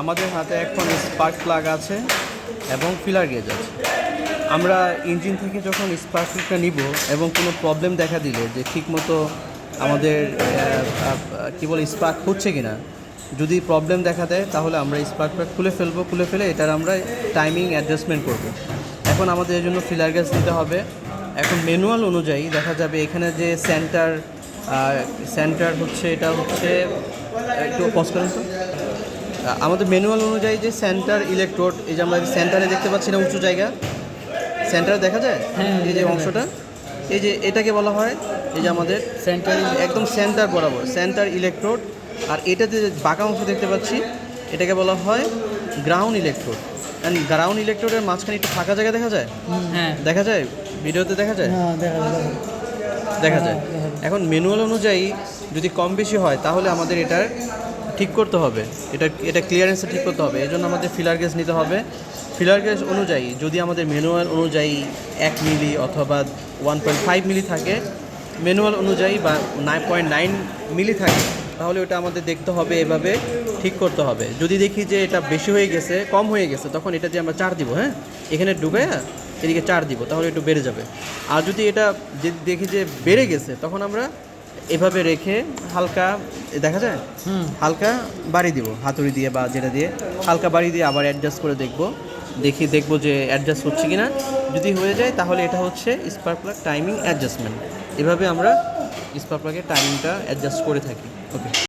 আমাদের হাতে এখন স্পার্ক প্লাগ আছে এবং ফিলার গেজ আছে। আমরা ইঞ্জিন থেকে যখন স্পার্ক প্লাগটা নিব এবং কোনো প্রবলেম দেখা দিলে যে ঠিকমতো আমাদের কী বলে, স্পার্ক হচ্ছে কি না যদি প্রবলেম দেখা দেয়, তাহলে আমরা স্পার্ক প্লাগ খুলে ফেলব, খুলে ফেলে এটার আমরা টাইমিং অ্যাডজাস্টমেন্ট করব। এখন আমাদের এর জন্য ফিলার গ্যাস নিতে হবে। এখন ম্যানুয়াল অনুযায়ী দেখা যাবে এখানে যে সেন্টার সেন্টার হচ্ছে, এটা হচ্ছে, একটু পজ করেন তো। আমাদের ম্যানুয়াল অনুযায়ী যে সেন্টার ইলেকট্রোড এই যে আমরা সেন্টারে দেখতে পাচ্ছি না উঁচু জায়গা সেন্টারে দেখা যায়? হ্যাঁ, এই যে অংশটা? এই যে এটাকে বলা হয় এই যে আমাদের সেন্টার একদম সেন্টার বরাবর সেন্টার ইলেকট্রোড আর এটাতে যে বাঁকা অংশ দেখতে পাচ্ছি এটাকে বলা হয় গ্রাউন্ড ইলেকট্রোড অ্যান্ড গ্রাউন্ড ইলেকট্রোডের মাঝখানে একটু ফাঁকা জায়গা দেখা যায়? হ্যাঁ। দেখা যায়? ভিডিওতে দেখা যায়? হ্যাঁ দেখা যায়। দেখা যায়। এখন ম্যানুয়াল অনুযায়ী যদি কম বেশি হয়, তাহলে আমাদের এটার ঠিক করতে হবে। এটা এটা ক্লিয়ারেন্সটা ঠিক করতে হবে। এই জন্য আমাদের ফিলার গেজ নিতে হবে। ফিলার গেজ অনুযায়ী যদি আমাদের ম্যানুয়াল অনুযায়ী এক মিলি অথবা ওয়ান পয়েন্ট ফাইভ মিলি থাকে ম্যানুয়াল অনুযায়ী বা নাইন পয়েন্ট নাইন মিলি থাকে, তাহলে ওটা আমাদের দেখতে হবে, এভাবে ঠিক করতে হবে। যদি দেখি যে এটা বেশি হয়ে গেছে, কম হয়ে গেছে, তখন এটা যে আমরা চার দিব হ্যাঁ? এখানে ডুবে এদিকে চার দিব তাহলে একটু বেড়ে যাবে। আর যদি এটা যদি দেখি যে বেড়ে গেছে তখন আমরা এভাবে রেখে হালকা দেখা যায়? হুম। হালকা বাড়ি দিব হাতুড়ি দিয়ে বা যেটা দিয়ে। হালকা বাড়ি দিয়ে আবার অ্যাডজাস্ট করে দেখব। দেখি দেখব যে অ্যাডজাস্ট হচ্ছে কি না যদি হয়ে যায় তাহলে এটা হচ্ছে স্পার্ক প্লাগ টাইমিং অ্যাডজাস্টমেন্ট এভাবে আমরা স্পার্ক প্লাগের টাইমিংটা অ্যাডজাস্ট করে থাকি। ওকে